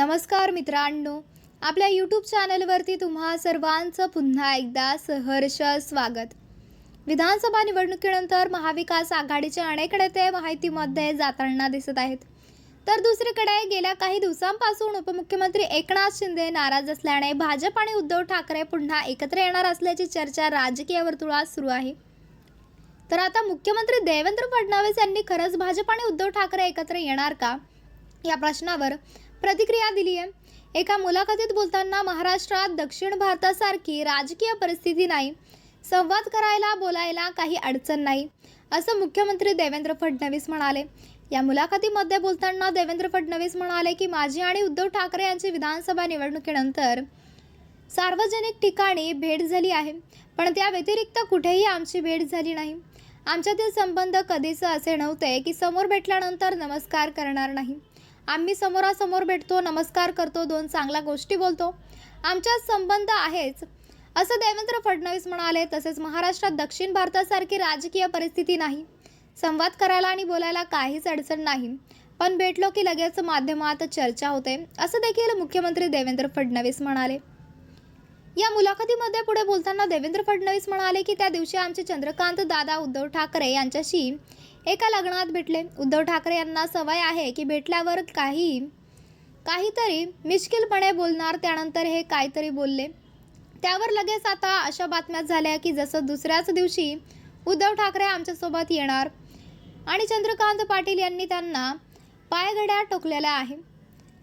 नमस्कार मित्रांनो आपल्या यूट्यूब चॅनलवरती तुम्हा सर्वांचं पुन्हा एकदा सहर्ष स्वागत. विधानसभा निवडणुकीनंतर महाविकास आघाडीचे अनेक नेते माहितीमध्ये जाताना दिसत आहेत. तर दुसरीकडे गेल्या काही दिवसांपासून उपमुख्यमंत्री एकनाथ शिंदे नाराज असल्याने भाजप आणि उद्धव ठाकरे पुन्हा एकत्र येणार असल्याची चर्चा राजकीय वर्तुळात सुरू आहे. तर आता मुख्यमंत्री देवेंद्र फडणवीस यांनी खरंच भाजप आणि उद्धव ठाकरे एकत्र येणार का? या प्रश्नावर प्रतिक्रिया दिली आहे. एका मुलाखतीत बोलताना महाराष्ट्रात दक्षिण भारतासारखी राजकीय परिस्थिती नाही. संवाद करायला बोलायला काही अडचण नाही. असं मुख्यमंत्री देवेंद्र फडणवीस म्हणाले. या मुलाखतीमध्ये बोलताना देवेंद्र फडणवीस म्हणाले की माझी आणि उद्धव ठाकरे यांची विधानसभा निवडणुकीनंतर सार्वजनिक ठिकाणी भेट झाली आहे. पण त्या व्यतिरिक्त कुठेही आमची भेट झाली नाही. आमच्यातील संबंध कधीच असे नव्हते की समोर भेटल्यानंतर नमस्कार करणार नाही. आम्ही समोरासमोर भेटतो नमस्कार करतो दोन चांगल्या गोष्टी बोलतो. आमच्यात संबंध आहेच. असं देवेंद्र फडणवीस म्हणाले तसेच महाराष्ट्रात दक्षिण भारतासारखी राजकीय परिस्थिती नाही. संवाद करायला आणि बोलायला काहीच अडचण नाही. पण भेटलो की लगेच माध्यमात चर्चा होते असं देखील मुख्यमंत्री देवेंद्र फडणवीस म्हणाले. या मुलाखतीमध्ये पुढे बोलताना देवेंद्र फडणवीस म्हणाले की त्या दिवशी आमचे चंद्रकांत दादा उद्धव ठाकरे यांच्याशी एका लग्नात भेटले. उद्धव ठाकरे यांना सवय आहे की भेटल्यावर काही काहीतरी मिश्किलपणे बोलणार त्यानंतर हे काहीतरी बोलले. त्यावर लगेच आता अशा बातम्या झाल्या की जसं दुसऱ्याच दिवशी उद्धव ठाकरे आमच्यासोबत येणार आणि चंद्रकांत पाटील यांनी त्यांना पायघड्या टोकलेल्या आहे.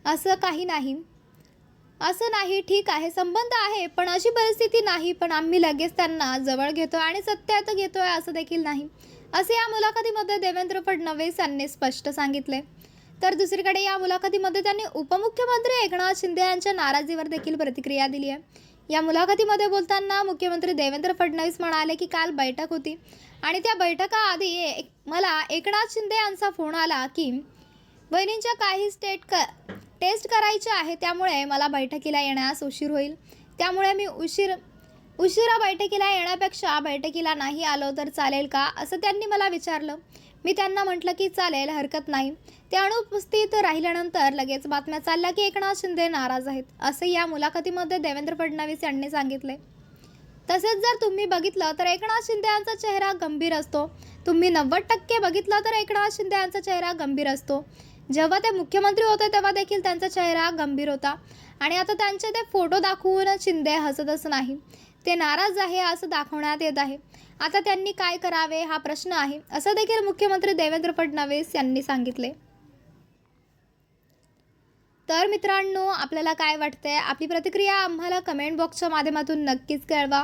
असं काही नाही. असं नाही ठीक आहे संबंध आहे पण अशी परिस्थिती नाही पण आम्ही लगेच त्यांना जवळ घेतो आणि सत्यात आहे असं देखील नाही. असे या मुलाखतीमध्ये देवेंद्र फडणवीस यांनी स्पष्ट सांगितले. तर दुसरीकडे या मुलाखतीमध्ये त्यांनी उपमुख्यमंत्री एकनाथ शिंदे यांच्या नाराजीवर देखील प्रतिक्रिया दिली आहे. या मुलाखतीमध्ये बोलताना मुख्यमंत्री देवेंद्र फडणवीस म्हणाले की काल बैठक होती आणि त्या बैठकाआधी एक मला एकनाथ शिंदे यांचा फोन आला की बहिणींच्या काही स्टेट क टेस्ट करायचे आहे त्यामुळे मला बैठकीला येण्यास उशीर होईल. त्यामुळे मी उशीर उशिरा बैठकीला येण्यापेक्षा बैठकीला नाही आलो तर चालेल का? असं त्यांनी मला विचारलं. मी त्यांना म्हटलं की चालेल हरकत नाही. ते अनुपस्थित राहिल्यानंतर लगेच बातम्या चालल्या की एकनाथ शिंदे नाराज आहेत असे या मुलाखतीमध्ये देवेंद्र फडणवीस यांनी सांगितले. तसेच जर तुम्ही बघितलं तर एकनाथ शिंदे यांचा चेहरा गंभीर असतो. तुम्ही नव्वद टक्के बघितलं तर एकनाथ शिंदे यांचा चेहरा गंभीर असतो. जेव्हा ते मुख्यमंत्री होते तेव्हा देखील त्यांचा चेहरा गंभीर होता. आणि आता त्यांचे ते फोटो दाखवून शिंदे हसतच नाही. ते नाराज आहे असं दाखवण्यात येत आहे. आता त्यांनी काय करावे हा प्रश्न आहे असं देखील मुख्यमंत्री देवेंद्र फडणवीस यांनी सांगितले. तर मित्रांनो आपल्याला काय वाटतंय? आपली प्रतिक्रिया आम्हाला कमेंट बॉक्सच्या माध्यमातून नक्कीच कळवा.